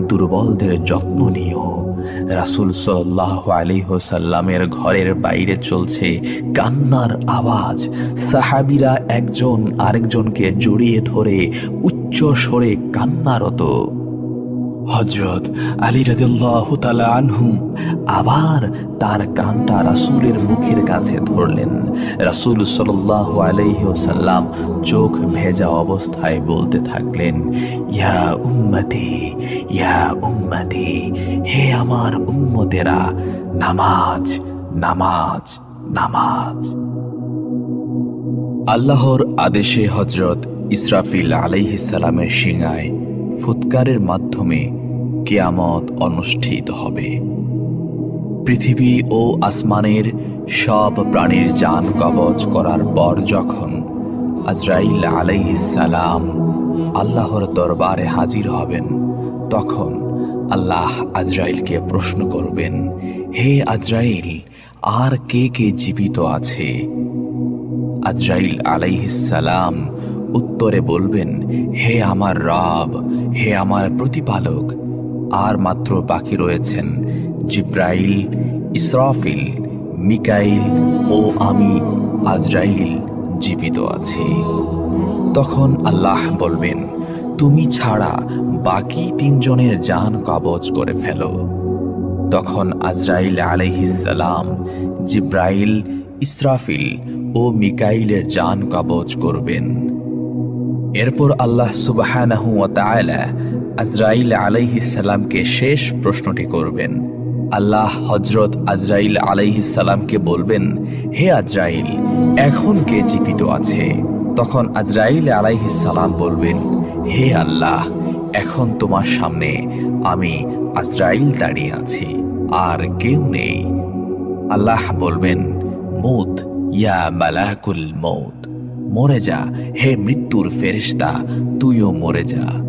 দুর্বলদের যত্ন নিও। রাসুল সাল্লাহ আলিহসাল্লামের ঘরের বাইরে চলছে কান্নার আওয়াজ। সাহাবিরা একজন আরেকজনকে জড়িয়ে ধরে উচ্চ স্বরে কান্নারত। হজরত আলী রাদিল্লাহ তালা আনহু আবার তার কানটা রাসূলের মুখের কাছে ধরলেন। রাসূল সাল্লাল্লাহু আলাইহি ওয়াসাল্লাম চোখ ভেজা অবস্থায় বলতে থাকলেন, ইয়া উম্মতি ইয়া উম্মতি, হে আমার উম্মতেরা, নামাজ নামাজ নামাজ। আল্লাহর আদেশে হজরত ইসরাফিল আলাইহিসালামের সিঙায় ফুৎকারের মাধ্যমে কেয়ামত অনুষ্ঠিত হবে। পৃথিবী ও আসমানের সব প্রাণীর যান কবচ করার পর যখন আজরাইল আলাইহিসালাম আল্লাহর দরবারে হাজির হবেন, তখন আল্লাহ আজরাইলকে প্রশ্ন করবেন, হে আজরাইল, আর কে কে জীবিত আছে? আজরাইল আলাইহিসালাম উত্তরে বলবেন, হে আমার রব, হে আমার প্রতিপালক। আর মাত্র বাকি রয়েছেন জিব্রাইল, ইসরাফিল, মিকাইল ও আমি, আজরাইল জীবিত আছি। তখন আল্লাহ বলবেন, তুমি ছাড়া বাকি তিনজনের জান কবজ করে ফেলো। তখন আজরাইল আলাইহিসালাম জিব্রাইল, ইসরাফিল ও মিকাইলের জান কবজ করবেন। এরপর আল্লাহ সুবাহানাহু ওয়া তাআলা আজরাইল আলাইহিস সালামকে শেষ প্রশ্নটি করবেন। আল্লাহ হজরত আজরাইল আলাইহিস সালামকে বলবেন, হে আজরাইল, এখন কে জীবিত আছে? তখন আজরাইল আলাইহিস সালাম বলবেন, হে আল্লাহ, এখন তোমার সামনে আমি আজরাইল দাঁড়িয়ে আছি, আর কেউ নেই। আল্লাহ বলবেন, মুত, ইয়া মালাকুল মৌত। মরে যা, হে মৃত্যুর ফেরিস্তা, তুইও মরে যা।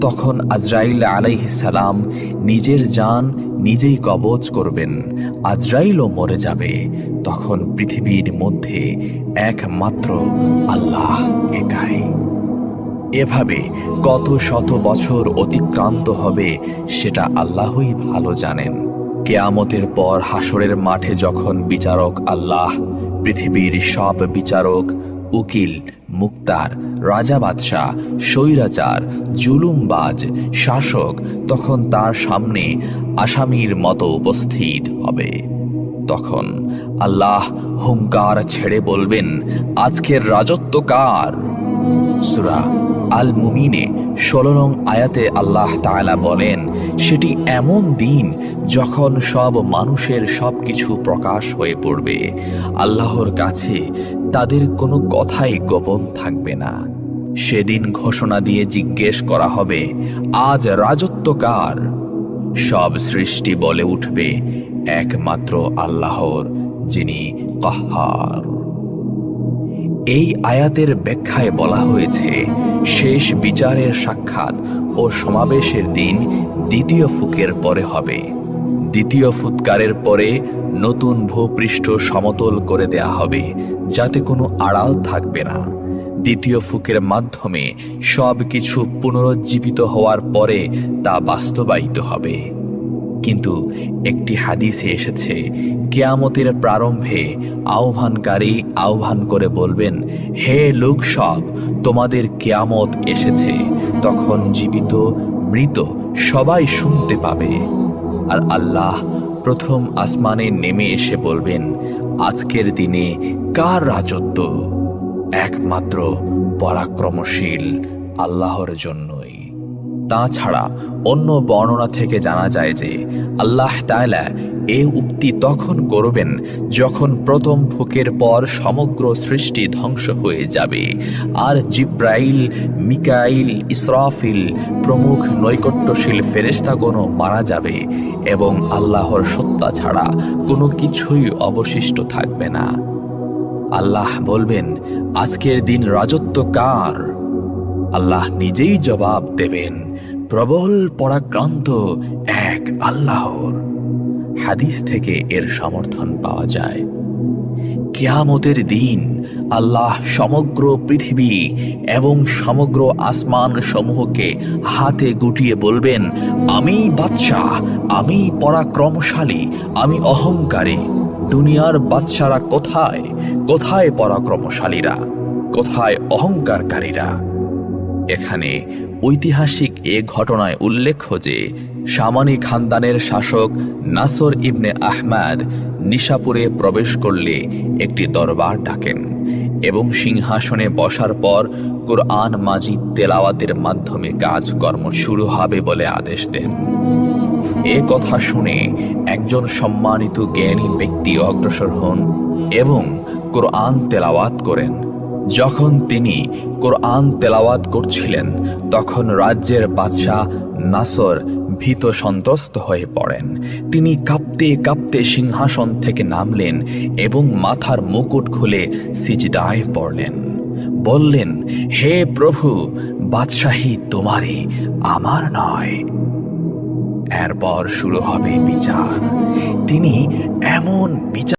তখন আজরাইল আলাইহিসালাম নিজের যান নিজেই কবচ করবেন, আজরাইলও মরে যাবে। তখন পৃথিবীর মধ্যে একমাত্র আল্লাহ একাই। এভাবে কত শত বছর অতিক্রান্ত হবে সেটা আল্লাহই ভালো জানেন। কেয়ামতের পর হাসরের মাঠে যখন বিচারক আল্লাহ, পৃথিবীর সব বিচারক উকিল, মুক্তার, রাজা বাদশাহ, স্বৈরাচার, জুলুমবাজ, শাসক তখন তার সামনে আসামির মতো উপস্থিত হবে। তখন আল্লাহ হুঙ্কার ছেড়ে বলবেন, আজকের রাজত্ব কার? সুরা আল মুমিনে ষোলো নং আয়াতে আল্লাহ তাআলা বলেন, সেটি এমন দিন যখন সব মানুষের সব কিছু প্রকাশ হয়ে পড়বে। আল্লাহর কাছে তাদের কোনো কথাই গোপন থাকবে না। সেদিন ঘোষণা দিয়ে জিজ্ঞেস করা হবে, আজ রাজত্ব কার? সব সৃষ্টি বলে উঠবে, একমাত্র আল্লাহর, যিনি কাহার। এই আয়াতের ব্যাখ্যায় বলা হয়েছে, শেষ বিচারের সাক্ষাৎ ও সমাবেশের দিন দ্বিতীয় ফুকের পরে হবে। দ্বিতীয় ফুৎকারের পরে নতুন ভূপৃষ্ঠ সমতল করে দেয়া হবে, যাতে কোনো আড়াল থাকবে না। দ্বিতীয় ফুকের মাধ্যমে সব কিছু পুনরুজ্জীবিত হওয়ার পরে তা বাস্তবায়িত হবে। কিন্তু একটি হাদিসে এসেছে, কেয়ামতের প্রারম্ভে আহ্বানকারী আহ্বান করে বলবেন, হে লোক সব, তোমাদের কেয়ামত এসেছে। তখন জীবিত, মৃত সবাই শুনতে পাবে। আর আল্লাহ প্রথম আসমানে নেমে এসে বলবেন, আজকের দিনে কার রাজত্ব? একমাত্র পরাক্রমশীল আল্লাহর জন্যই। তাছাড়া অন্য বর্ণনা থেকে জানা যায় যে আল্লাহ তাআলা এ উক্তি তখন করবেন যখন প্রথম ফুকের পর সমগ্র সৃষ্টি ধ্বংস হয়ে যাবে। আর জিব্রাইল, মিকাইল, ইসরাফিল প্রমুখ নৈকট্যশীল ফেরেস্তাগণও মারা যাবে এবং আল্লাহর সত্তা ছাড়া কোনো কিছুই অবশিষ্ট থাকবে না। আল্লাহ বলবেন, আজকের দিন রাজত্ব কার? আল্লাহ নিজেই জবাব দেবেন। প্রবল, পরাক্রান্ত এক আল্লাহর। হাদিস থেকে এর সমর্থন পাওয়া যায়। কেয়ামতের দিন আল্লাহ সমগ্র পৃথিবী এবং সমগ্র আসমান সমূহকে হাতে গুটিয়ে বলবেন, আমি বাদশাহ, আমি পরাক্রমশালী, আমি অহংকারী। দুনিয়ার বাদশারা কোথায়? কোথায় পরাক্রমশালীরা? কোথায় অহংকারকারীরা? এখানে ঐতিহাসিক এ ঘটনায় উল্লেখ্য যে সামানি খানদানের শাসক নাসর ইবনে আহমাদ নিশাপুরে প্রবেশ করলে একটি দরবার ডাকেন এবং সিংহাসনে বসার পর কোরআন মাজিদ তেলাওয়াতের মাধ্যমে কাজকর্ম শুরু হবে বলে আদেশ দেন। এ কথা শুনে একজন সম্মানিত জ্ঞানী ব্যক্তি অগ্রসর হন এবং কোরআন তেলাওয়াত করেন। যখন তিনি কোরআন তেলাওয়াত করছিলেন, তখন রাজ্যের বাদশাহ নাসর ভীত সন্ত্রস্ত হয়ে পড়েন। তিনি কাঁপতে কাঁপতে সিংহাসন থেকে নামলেন এবং মাথার মুকুট খুলে সিজদায় পড়লেন। বললেন, হে প্রভু, বাদশাহী তোমারই, আমার নয়। এরপর শুরু হবে বিচার। তিনি এমন বিচার